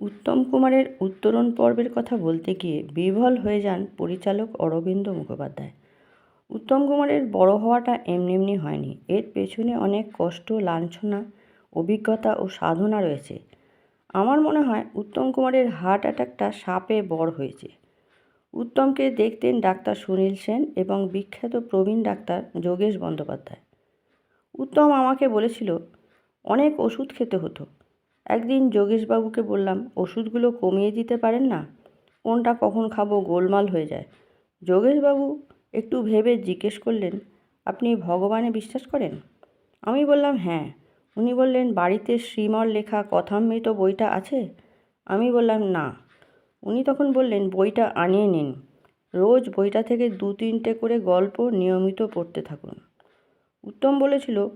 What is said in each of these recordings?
উত্তম কুমারের উত্তরণ পর্বের কথা বলতে গিয়ে বিভল হয়ে যান পরিচালক অরবিন্দ মুখোপাধ্যায়। উত্তম কুমারের বড় হওয়াটা এমনি এমনি হয়নি। এর পেছনে অনেক কষ্ট, লাঞ্ছনা, অভিজ্ঞতা ও সাধনা রয়েছে। আমার মনে হয় উত্তম কুমারের হার্ট অ্যাটাকটা সাপে বড় হয়েছে। উত্তমকে দেখতেন ডাক্তার সুনীল সেন এবং বিখ্যাত প্রবীণ ডাক্তার যোগেশ বন্দ্যোপাধ্যায়। উত্তম আমাকে বলেছিল, অনেক ওষুধ খেতে হতো। একদিন যোগেশবাবুকে বললাম, ওষুধগুলো কমিয়ে দিতে পারেন না? কোনটা কখন খাব গোলমাল হয়ে যায়। যোগেশবাবু একটু ভেবে জিজ্ঞেস করলেন, আপনি ভগবানে বিশ্বাস করেন? আমি বললাম হ্যাঁ। উনি বললেন, বাড়িতে শ্রীমর লেখা কথামৃত বইটা আছে? আমি বললাম, না। উনি তখন বললেন, বইটা আনিয়ে নিন। রোজ বইটা থেকে দু তিনটে করে গল্প নিয়মিত পড়তে থাকুন। উত্তম বলেছিল,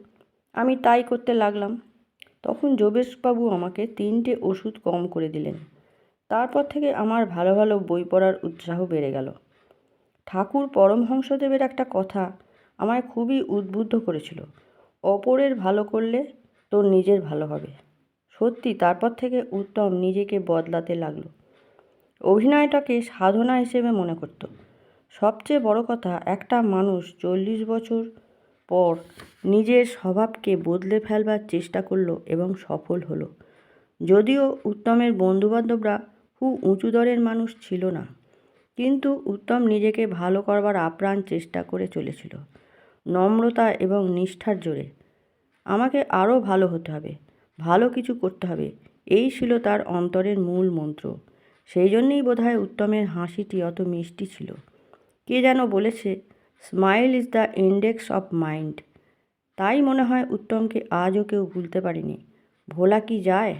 আমি তাই করতে লাগলাম। তখন যোগেশবাবু আমাকে তিনটে ওষুধ কম করে দিলেন। তারপর থেকে আমার ভালো ভালো বই পড়ার উৎসাহ বেড়ে গেল। ঠাকুর পরমহংসদেবের একটা কথা আমায় খুবই উদ্বুদ্ধ করেছিল, অপরের ভালো করলে তোর নিজের ভালো হবে। সত্যি তারপর থেকে উত্তম নিজেকে বদলাতে লাগল। অভিনয়টাকে সাধনা হিসেবে মনে করত। সবচেয়ে বড় কথা, একটা মানুষ চল্লিশ বছর পর নিজের স্বভাবকে বদলে ফেলবার চেষ্টা করল এবং সফল হলো। যদিও উত্তমের বন্ধুবান্ধবরা খুব উঁচু দরের মানুষ ছিল না, কিন্তু উত্তম নিজেকে ভালো করবার আপ্রাণ চেষ্টা করে চলেছিল, নম্রতা এবং নিষ্ঠার জোরে। আমাকে আরও ভালো হতে হবে, ভালো কিছু করতে হবে, এই ছিল তার অন্তরের মূল মন্ত্র। সেই জন্যেই বোধহয় উত্তমের হাসিটি অত মিষ্টি ছিল। কে যেন বলেছে smile is the index of mind তাই মনে হয় উত্তমকে আজও কেউ ভুলতে পারেনি। ভোলা কি যায়?